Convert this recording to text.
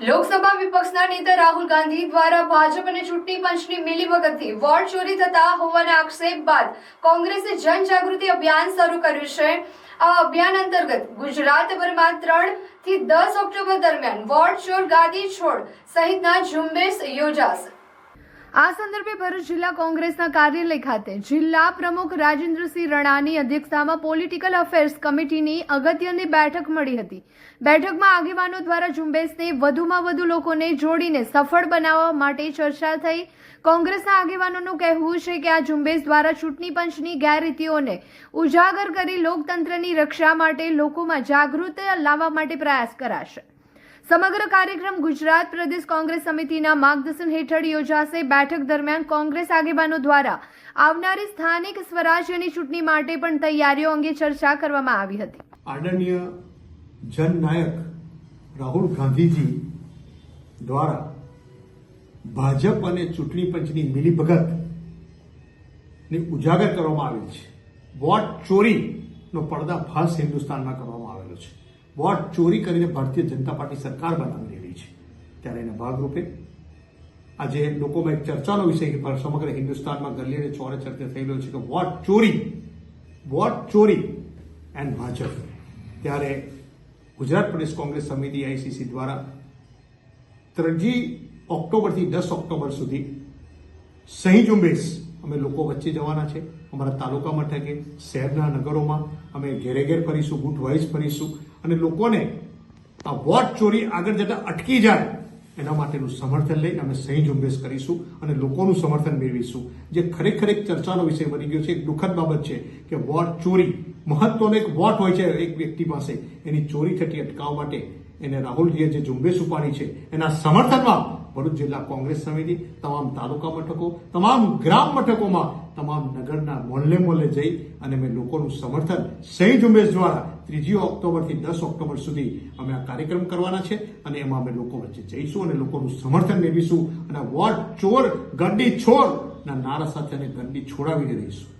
લોકસભા વિપક્ષના નેતા રાહુલ ગાંધી દ્વારા ભાજપ અને ચૂંટણી પંચની મિલીભગતથી વોટ ચોરી થતા હોવાના આક્ષેપ બાદ કોંગ્રેસે જનજાગૃતિ અભિયાન શરૂ કર્યું છે. આ અભિયાન અંતર્ગત ગુજરાતભરમાં ત્રણથી દસ ઓક્ટોબર દરમિયાન વોટ ચોર ગાદી છોડ સહિતના ઝુંબેશ યોજાશે. આ સંદર્ભે ભરૂચ જિલ્લા કોંગ્રેસના કાર્યાલય ખાતે જિલ્લા પ્રમુખ રાજેન્દ્રસિંહ રણાની અધ્યક્ષતામાં પોલિટિકલ અફેર્સ કમિટીની અગત્યની બેઠક મળી હતી. બેઠકમાં આગેવાનો દ્વારા ઝુંબેશને વધુમાં વધુ લોકોને જોડીને સફળ બનાવવા માટે ચર્ચા થઈ. કોંગ્રેસના આગેવાનોનું કહેવું છે કે આ ઝુંબેશ દ્વારા ચૂંટણી પંચની ગેરરીતિઓને ઉજાગર કરી લોકતંત્રની રક્ષા માટે લોકોમાં જાગૃતતા લાવવા માટે પ્રયાસ કરાશે. સમગ્ર કાર્યક્રમ ગુજરાત પ્રદેશ કોંગ્રેસ સમિતિના માર્ગદર્શન હેઠળ યોજાશે. બેઠક દરમિયાન કોંગ્રેસ આગેવાનો દ્વારા આવનારી સ્થાનિક સ્વરાજ્યની ચૂંટણી માટે પણ તૈયારીઓ અંગે ચર્ચા કરવામાં આવી હતી. આદરણીય જનનાયક રાહુલ ગાંધીજી દ્વારા ભાજપ અને ચૂંટણી પંચની મિલીભગત ઉજાગર કરવામાં આવેલ છે. વોટ ચોરીનો પર્દાફાશ હિન્દુસ્તાનમાં કરવામાં વોટ ચોરી કરીને ભારતીય જનતા પાર્ટી સરકાર બનાવી રહી છે. ત્યારે એના ભાગરૂપે આજે લોકોમાં એક ચર્ચાનો વિષય સમગ્ર હિન્દુસ્તાનમાં ગલી અને ચોરે ચર્ચા થઈ રહ્યો છે કે વોટ ચોરી વોટ ચોરી એન્ડ ભાજપ. ત્યારે ગુજરાત પ્રદેશ કોંગ્રેસ સમિતિ આઈસીસી દ્વારા ત્રીજી ઓક્ટોબરથી દસ ઓક્ટોબર સુધી સહી ઝુંબેશ અમે લોકો વચ્ચે જવાના છે. અમારા તાલુકા મથકે શહેરના નગરોમાં અમે ઘેરે ઘેર ફરીશું બૂથ વાઇઝ ફરીશું. અને લોકોને આ વોટ ચોરી આગળ જતા અટકી જાય, એના માટેનું સમર્થન લઈને અમે સહી ઝુંબેશ કરીશું અને લોકોનું સમર્થન મેળવીશું. જે ખરેખર એક ચર્ચાનો વિષય બની ગયો છે, એક દુઃખદ બાબત છે કે વોટ ચોરી મહત્વનો એક વોટ હોય છે એક વ્યક્તિ પાસે. એની ચોરી થતી અટકાવવા માટે એને રાહુલજીએ જે ઝુંબેશ ઉપાડી છે, એના સમર્થનમાં ભરૂચ જિલ્લા કોંગ્રેસ સમિતિ, તમામ તાલુકા મથકો, તમામ ગ્રામ મથકોમાં, તમામ નગરના મોલ્લે મોલ્લે જઈ અને મેં લોકોનું સમર્થન સહી ઝુંબેશ દ્વારા ત્રીજી ઓક્ટોબરથી દસ ઓક્ટોબર સુધી અમે આ કાર્યક્રમ કરવાના છે અને એમાં અમે લોકો વચ્ચે જઈશું અને લોકોનું સમર્થન મેળવીશું અને વોટ ચોર, ગંડી છોડ ના નારા સાથે અને ગંડી છોડાવીને રહીશું.